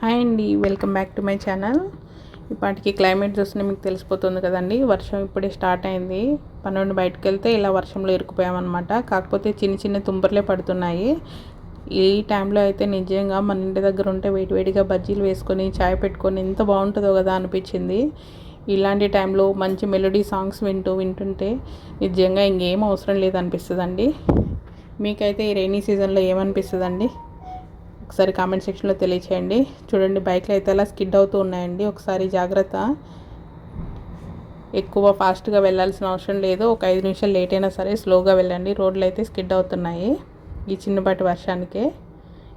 Hi అండి welcome back to my channel. ఇప్పటికి climate చూస్తే మీకు తెలిసిపోతుంది కదండి. వర్షం ఇప్పుడే స్టార్ట్ అయింది. పన్నెండు బయటకు వెళ్తే ఇలా వర్షంలో ఇరుకుపోయామన్నమాట కాకపోతే చిన్న చిన్న తుంపర్లే పడుతున్నాయి. ఈ టైంలో అయితే నిజంగా మన ఇంటి దగ్గర ఉంటే వేడివేడిగా బజ్జీలు వేసుకొని చాయ్ పెట్టుకొని ఎంత బాగుంటుందో కదా అనిపించింది. ఇలాంటి టైంలో మంచి మెలోడీ సాంగ్స్ వింటూ వింటుంటే నిజంగా ఇంకేం అవసరం లేదనిపిస్తుందండి. మీకైతే ఈ రైనీ సీజన్లో ఏమనిపిస్తుందండి? ఒకసారి కామెంట్ సెక్షన్లో తెలియచేయండి. చూడండి బైక్లు అయితే అలా స్కిడ్ అవుతూ ఉన్నాయండి. ఒకసారి జాగ్రత్త. ఎక్కువ ఫాస్ట్గా వెళ్ళాల్సిన అవసరం లేదు. ఒక ఐదు నిమిషాలు లేట్ అయినా సరే స్లోగా వెళ్ళండి. రోడ్లు అయితే స్కిడ్ అవుతున్నాయి ఈ చిన్నపాటి వర్షానికే.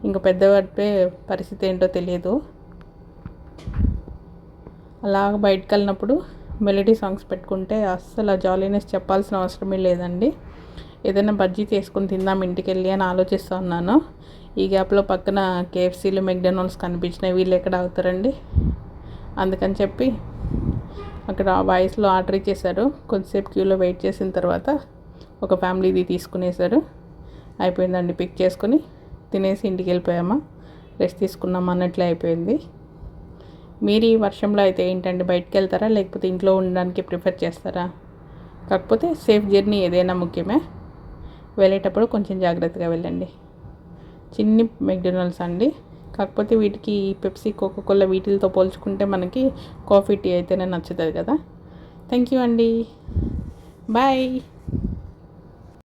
ఇంకా పెద్దవాటి పరిస్థితి ఏంటో తెలియదు. అలాగ బయటకు వెళ్ళినప్పుడు మెలడీ సాంగ్స్ పెట్టుకుంటే అస్సలు జాలీనెస్ చెప్పాల్సిన అవసరమే లేదండి. ఏదైనా బజ్జీ చేసుకుని తిందాం ఇంటికి వెళ్ళి అని ఆలోచిస్తూ ఉన్నాను. ఈ గ్యాప్లో పక్కన కేఎఫ్సీలు మెక్డొనాల్డ్స్ కనిపించినాయి. వీళ్ళు ఎక్కడ అవుతారండి అందుకని చెప్పి అక్కడ వాయిస్లో ఆర్డర్ ఇచ్చేసారు కొద్దిసేపు క్యూలో వెయిట్ చేసిన తర్వాత ఒక ఫ్యామిలీది తీసుకునేసారు అయిపోయిందండి పిక్ చేసుకుని. తినేసి ఇంటికి వెళ్ళిపోయామా? రెస్ట్ తీసుకున్నాం అన్నట్లే అయిపోయింది. మీరు ఈ వర్షంలో అయితే ఏంటండి? బయటకు వెళ్తారా? లేకపోతే ఇంట్లో ఉండడానికి ప్రిఫర్ చేస్తారా? కాకపోతే సేఫ్ జర్నీ ఏదైనా ముఖ్యమే. వెళ్ళేటప్పుడు కొంచెం జాగ్రత్తగా వెళ్ళండి. చిన్ని మెక్డొనాల్డ్స్ అండి. కాకపోతే వీటికి పెప్సీ కోకోకోలా వీటితో పోల్చుకుంటే మనకి కాఫీ టీ అయితేనే నచ్చుతుంది కదా. థ్యాంక్ యూ అండి. బాయ్